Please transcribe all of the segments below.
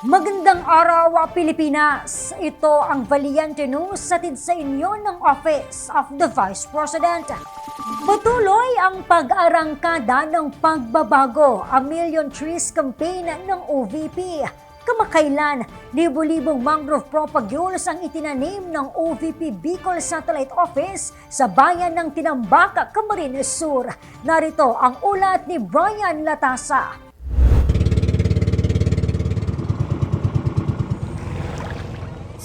Magandang araw, Pilipinas! Ito ang Valiente News satid sa inyo ng Office of the Vice President. Patuloy ang pag-arangkada ng pagbabago, a Million Trees Campaign ng OVP. Kamakailan, libo-libong mangrove propagules ang itinanim ng OVP Bicol Satellite Office sa bayan ng Tinambaka, Camarines Sur. Narito ang ulat ni Brian Latasa.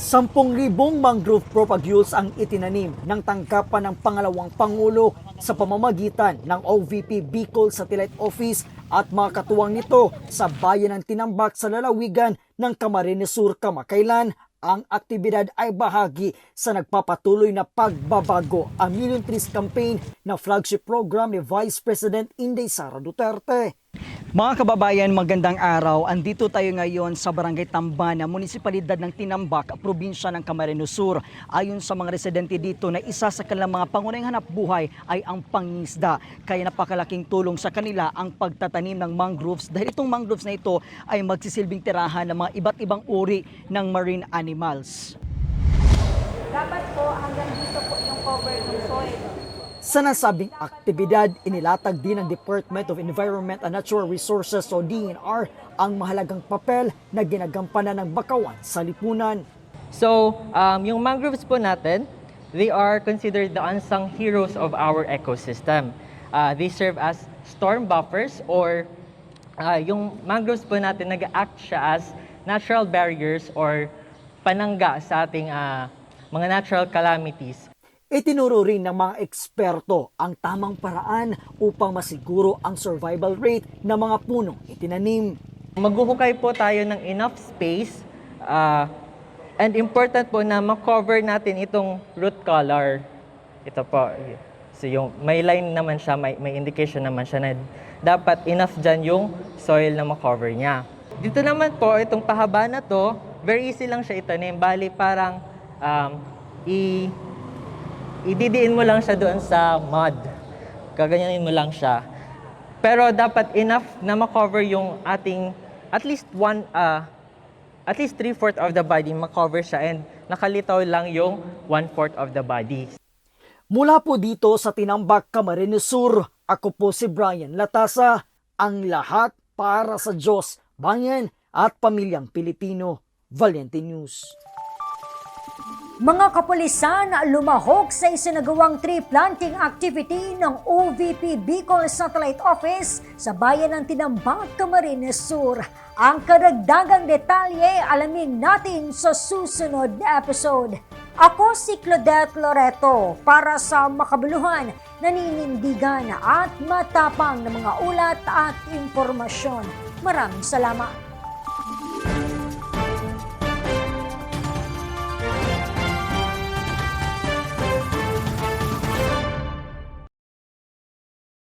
10,000 mangrove propagules ang itinanim ng tangkapan ng pangalawang Pangulo sa pamamagitan ng OVP Bicol Satellite Office at mga katuwang nito sa bayan ng Tinambak sa lalawigan ng Camarines Sur kamakailan. Ang aktibidad ay bahagi sa nagpapatuloy na pagbabago ang Million Trees Campaign na flagship program ni Vice President Inday Sara Duterte. Mga kababayan, magandang araw. Andito tayo ngayon sa Barangay Tambana, Munisipalidad ng Tinambak, Probinsya ng Camarines Sur. Ayon sa mga residente dito na isa sa kanilang mga pangunahing hanap buhay ay ang pangisda. Kaya napakalaking tulong sa kanila ang pagtatanim ng mangroves dahil itong mangroves na ito ay magsisilbing tirahan ng mga iba't ibang uri ng marine animals. Dapat po hanggang dito po yung cover ng soil. Sa nasabing aktibidad, inilatag din ng Department of Environment and Natural Resources o DNR ang mahalagang papel na ginagampanan ng bakawan sa lipunan. So, um, yung mangroves po natin, they are considered the unsung heroes of our ecosystem. Uh, they serve as storm buffers or uh, yung mangroves po natin nag-act siya as natural barriers or panangga sa ating uh, mga natural calamities. Itinuro rin ng mga eksperto ang tamang paraan upang masiguro ang survival rate ng mga punong itinanim. Maghuhukay po tayo ng enough space uh, and important po na makover natin itong root color. Ito po. So yung may line naman siya, may, may indication naman siya na dapat enough dyan yung soil na makover niya. Dito naman po, itong pahaba na to, very easy lang siya itanim. Bali parang um, i ididiin mo lang siya doon sa mud. Gaganyanin mo lang siya. Pero dapat enough na makover yung ating at least one uh, at least three-fourth of the body makover siya and nakalitaw lang yung one-fourth of the body. Mula po dito sa Tinambak, Camarines Sur, ako po si Brian Latasa, ang lahat para sa Diyos, bayan at pamilyang Pilipino. Valiente News. Mga kapulisan lumahok sa isinagawang tree planting activity ng OVP Bicol Satellite Office sa bayan ng Tinambak, Camarines Sur. Ang karagdagang detalye alamin natin sa susunod na episode. Ako si Claudette Loreto para sa makabuluhan, naninindigan at matapang na mga ulat at impormasyon. Maraming salamat.